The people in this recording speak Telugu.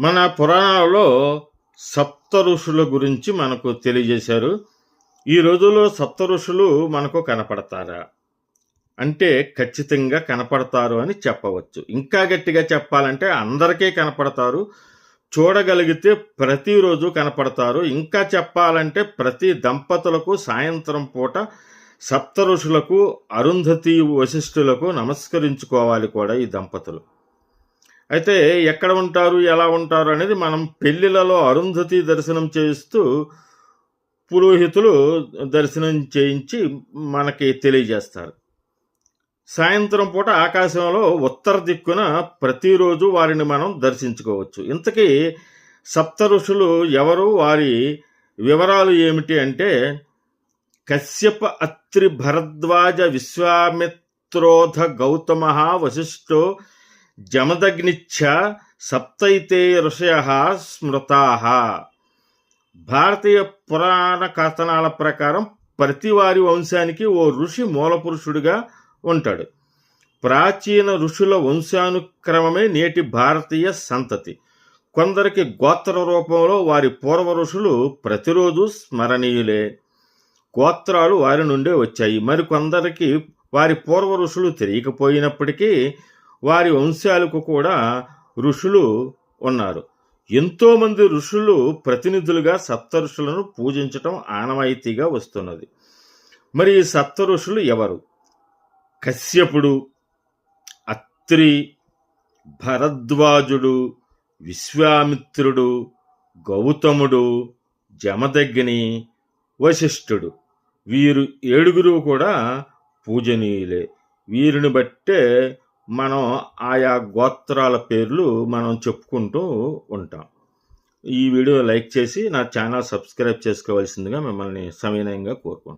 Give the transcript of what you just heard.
మన పురాణాలలో సప్త ఋషుల గురించి మనకు తెలియజేశారు. ఈ రోజుల్లో సప్త ఋషులు మనకు కనపడతారా? అంటే ఖచ్చితంగా కనపడతారు అని చెప్పవచ్చు. ఇంకా గట్టిగా చెప్పాలంటే అందరికీ కనపడతారు. చూడగలిగితే ప్రతిరోజు కనపడతారు. ఇంకా చెప్పాలంటే ప్రతి దంపతులకు సాయంత్రం పూట సప్త ఋషులకు అరుంధతి వశిష్ఠులకు నమస్కరించుకోవాలి కూడా ఈ దంపతులు. అయితే ఎక్కడ ఉంటారు ఎలా ఉంటారు అనేది మనం పెళ్ళిలలో అరుంధతి దర్శనం చేస్తూ పురోహితులు దర్శనం చేయించి మనకి తెలియజేస్తారు. సాయంత్రం పూట ఆకాశంలో ఉత్తర దిక్కున ప్రతిరోజు వారిని మనం దర్శించుకోవచ్చు. ఇంతకీ సప్త ఋషులు ఎవరు వారి వివరాలు ఏమిటి అంటే కశ్యప అత్రి భరద్వాజ విశ్వామిత్రోధ గౌతమ వశిష్ఠో జమదగ్నిచ్చ సప్తైతే ఋషయ స్మృతా. భారతీయ పురాణ కథనాల ప్రకారం ప్రతి వారి వంశానికి ఓ ఋషి మూలపురుషుడిగా ఉంటాడు. ప్రాచీన ఋషుల వంశానుక్రమమే నేటి భారతీయ సంతతి. కొందరికి గోత్ర రూపంలో వారి పూర్వ ఋషులు ప్రతిరోజు స్మరణీయులే. గోత్రాలు వారి నుండే వచ్చాయి. మరికొందరికి వారి పూర్వ ఋషులు తెలియకపోయినప్పటికీ వారి వంశాలకు కూడా ఋషులు ఉన్నారు. ఎంతోమంది ఋషులు ప్రతినిధులుగా సప్త ఋషులను పూజించటం ఆనవాయితీగా వస్తున్నది. మరి ఈ సప్త ఋషులు ఎవరు? కశ్యపుడు అత్రి భరద్వాజుడు విశ్వామిత్రుడు గౌతముడు జమదగ్ని వశిష్ఠుడు. వీరు ఏడుగురు కూడా పూజనీయులే. వీరిని బట్టే మనం ఆయా గోత్రాల పేర్లు మనం చెప్పుకుంటూ ఉంటాం. ఈ వీడియో లైక్ చేసి నా ఛానల్ సబ్స్క్రైబ్ చేసుకోవాల్సిందిగా మిమ్మల్ని సవినయంగా కోరుకుంటున్నాను.